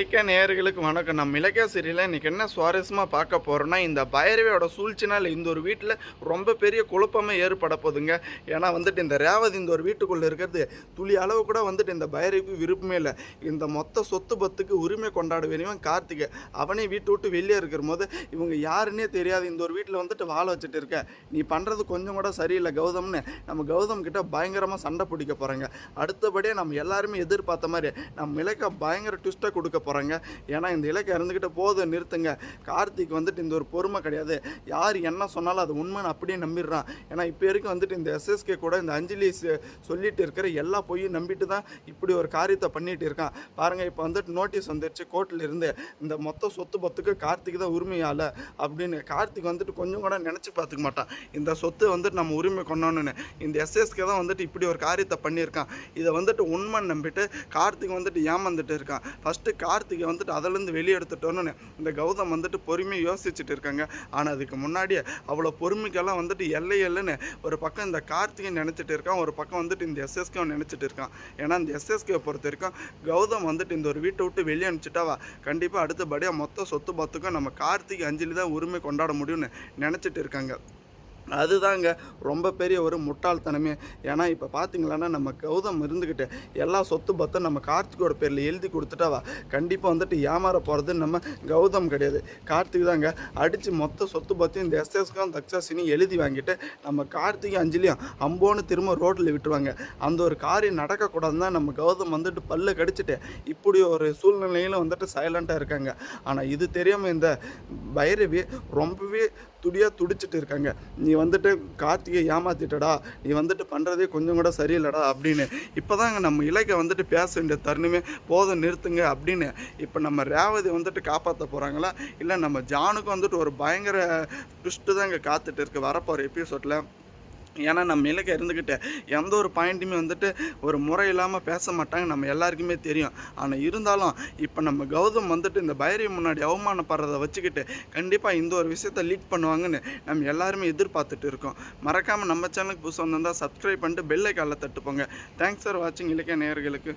இலக்கிய நேயர்களுக்கு வணக்கம். நம்ம இலக்கிய சீரியலில் இன்றைக்கி என்ன சுவாரஸ்யமாக பார்க்க போகிறோன்னா இந்த பைரவியோட சூழ்ச்சினால் இந்த ஒரு வீட்டில் ரொம்ப பெரிய குழப்பமே ஏற்பட போதுங்க. ஏன்னா வந்துட்டு இந்த ரேவதி இந்த ஒரு வீட்டுக்குள்ளே இருக்கிறது துளி அளவு கூட வந்துட்டு இந்த பைரவிக்கு விருப்பமே இல்லை. இந்த மொத்த சொத்து பத்துக்கு உரிமை கொண்டாட வேணும் கார்த்திகை. அவனே வீட்டு விட்டு வெளியே இருக்கிற போது இவங்க யாருன்னே தெரியாது இந்த ஒரு வீட்டில் வந்துட்டு வாழ வச்சுட்டு இருக்க. நீ பண்ணுறது கொஞ்சம் கூட சரியில்லை கௌதம்னு. நம்ம கௌதம் கிட்ட பயங்கரமாக சண்டை பிடிக்க போகிறாங்க அடுத்தபடியே நம்ம எல்லாருமே எதிர்பார்த்த மாதிரி நம்ம இலக்கை பயங்கர ட்விஸ்ட்டாக கொடுக்க போகிறாங்க ஏன்னா இந்த இலக்கை இருந்துக்கிட்ட போதும் நிறுத்துங்க. கார்த்திக் வந்துட்டு இந்த ஒரு பொறுமை கிடையாது. யார் என்ன சொன்னாலும் அது உண்மைன்னு அப்படியே நம்பிடுறான். ஏன்னா இப்போ வரைக்கும் வந்துட்டு இந்த எஸ்எஸ்கே கூட இந்த அஞ்சலி சொல்லிட்டு இருக்கிற எல்லா பொய்யும் நம்பிட்டு தான் இப்படி ஒரு காரியத்தை பண்ணிட்டு இருக்கான். பாருங்க இப்போ வந்துட்டு நோட்டீஸ் வந்துருச்சு கோர்ட்டில் இருந்து. இந்த மொத்த சொத்து பத்துக்கு கார்த்திக் தான் உரிமையால அப்படின்னு கார்த்திக் வந்துட்டு கொஞ்சம் கூட நினச்சி பார்த்துக்க மாட்டான். இந்த சொத்து வந்துட்டு நம்ம உரிமை கொண்டோன்னு. இந்த எஸ்எஸ்கே தான் வந்துட்டு இப்படி ஒரு காரியத்தை பண்ணியிருக்கான். இதை வந்துட்டு உண்மை நம்பிட்டு கார்த்திக் வந்துட்டு ஏமாந்துட்டு இருக்கான். ஃபஸ்ட்டு கார்த்திகை வந்துட்டு அதிலேருந்து வெளியெடுத்துட்டோன்னு இந்த கௌதம் வந்துட்டு பொறுமையாக யோசிச்சுட்டு இருக்காங்க. ஆனால் அதுக்கு முன்னாடியே அவ்வளோ பொறுமைக்கெல்லாம் வந்துட்டு எல்லை எல்லைன்னு ஒரு பக்கம் இந்த கார்த்திகை நினச்சிட்டு இருக்கான் ஒரு பக்கம் வந்துட்டு இந்த எஸ்எஸ்கே நினச்சிட்டு இருக்கான். ஏன்னா இந்த எஸ்எஸ்கே பொறுத்த வரைக்கும் கௌதம் வந்துட்டு இந்த ஒரு வீட்டை விட்டு வெளியே அனுப்பிச்சிட்டாவா கண்டிப்பாக அடுத்தபடியாக மொத்த சொத்து பத்துக்கும் நம்ம கார்த்திகை அஞ்சலி தான் உரிமை கொண்டாட முடியும்னு நினச்சிட்டு இருக்காங்க. அதுதாங்க ரொம்ப பெரிய ஒரு முட்டாள்தனமே. ஏன்னா இப்போ பார்த்தீங்களான்னா நம்ம கௌதம் இருந்துக்கிட்டு எல்லா சொத்து பத்தும் நம்ம கார்த்திகோட பேரில் எழுதி கொடுத்துட்டாவா கண்டிப்பாக வந்துட்டு ஏமாற போகிறது நம்ம கௌதம் கிடையாது. கார்த்திக் தாங்க அடித்து மொத்த சொத்து பத்தையும் இந்த எஸ்எஸ்க்கும் தக்ஷாசினி எழுதி வாங்கிட்டு நம்ம கார்த்திகை அஞ்சலியும் அம்போன்னு திரும்ப ரோட்டில் விட்டுருவாங்க. அந்த ஒரு காரியம் நடக்கக்கூடாதுன்னு தான் நம்ம கௌதம் வந்துட்டு பல்ல கடிச்சிட்டு இப்படி ஒரு சூழ்நிலையில் வந்துட்டு சைலண்ட்டாக இருக்காங்க. ஆனால் இது தெரியாமல் இந்த பைரவி ரொம்பவே துடியாக துடிச்சிட்டு இருக்காங்க. நீ வந்துட்டு கார்த்திகை ஏமாத்திட்டடா நீ வந்துட்டு பண்ணுறதே கொஞ்சம் கூட சரியில்லடா அப்படின்னு. இப்போ தாங்க நம்ம இலக்கை வந்துட்டு பேச வேண்டிய தருணமே போதும் நிறுத்துங்க அப்படின்னு. இப்போ நம்ம ரேவதி வந்துட்டு காப்பாற்ற போகிறாங்களா இல்லை நம்ம ஜானுக்கும் வந்துட்டு ஒரு பயங்கர ட்விஸ்ட்டு தான் இங்கே காத்துட்டு இருக்கு. வரப்போகிற எபிசோடில் ஏன்னா நம்ம இலக்கை இருந்துக்கிட்டு எந்த ஒரு பாயிண்ட்டுமே வந்துட்டு ஒரு முறை இல்லாமல் பேச மாட்டாங்க. நம்ம எல்லாருக்குமே தெரியும். ஆனால் இருந்தாலும் இப்போ நம்ம கௌதம் வந்துட்டு இந்த பைரவி முன்னாடி அவமானப்படுறதை வச்சுக்கிட்டு கண்டிப்பாக இந்த ஒரு விஷயத்தை லீட் பண்ணுவாங்கன்னு நம்ம எல்லாருமே எதிர்பார்த்துட்டு இருக்கோம். மறக்காமல் நம்ம சேனலுக்கு புதுசாக வந்திருந்தால் சப்ஸ்கிரைப் பண்ணிட்டு பெல்லை காலை தட்டுப்போங்க. தேங்க்ஸ் ஃபார் வாட்சிங் இலக்கிய நேயர்களுக்கு.